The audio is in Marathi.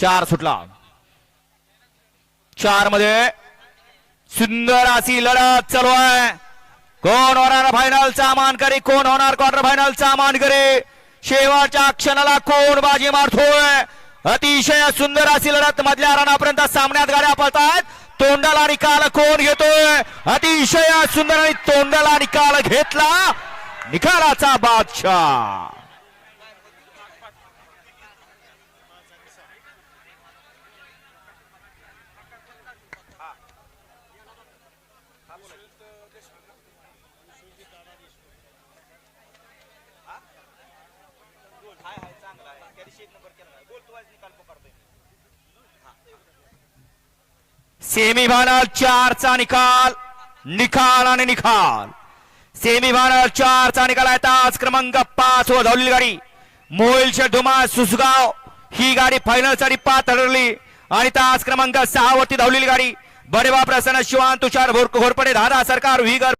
चार सुटला. चारमध्ये सुंदर अशी लढत चालू आहे. कोण होणार फायनलचा मानकरी? कोण होणार क्वार्टर फायनलचा मानकरी? शेवटच्या क्षणाला कोण बाजी मारतोय? अतिशय सुंदर अशी लढत मधल्या रणापर्यंत सामन्यात गाड्या पळतात. तोंडाला निकाल कोण घेतोय? अतिशय सुंदर आणि तोंडाला निकाल घेतला निकालाचा बादशाह. सेमीफायनल चारचा निकाल निकाल आणि निकाल. सेमीफायनल चारचा निकाल आहे. तास क्रमांक पाच व धावलेली गाडी. मोहिलचे धुमा सुसगाव. ही गाडी फायनलसाठी पाच ठरली आणि तास क्रमांक सहा वरती धावलेली गाडी. बडेबा प्रसन्न शिवान तुषार घोर- घोरपडे धारा सरकार व्हीगर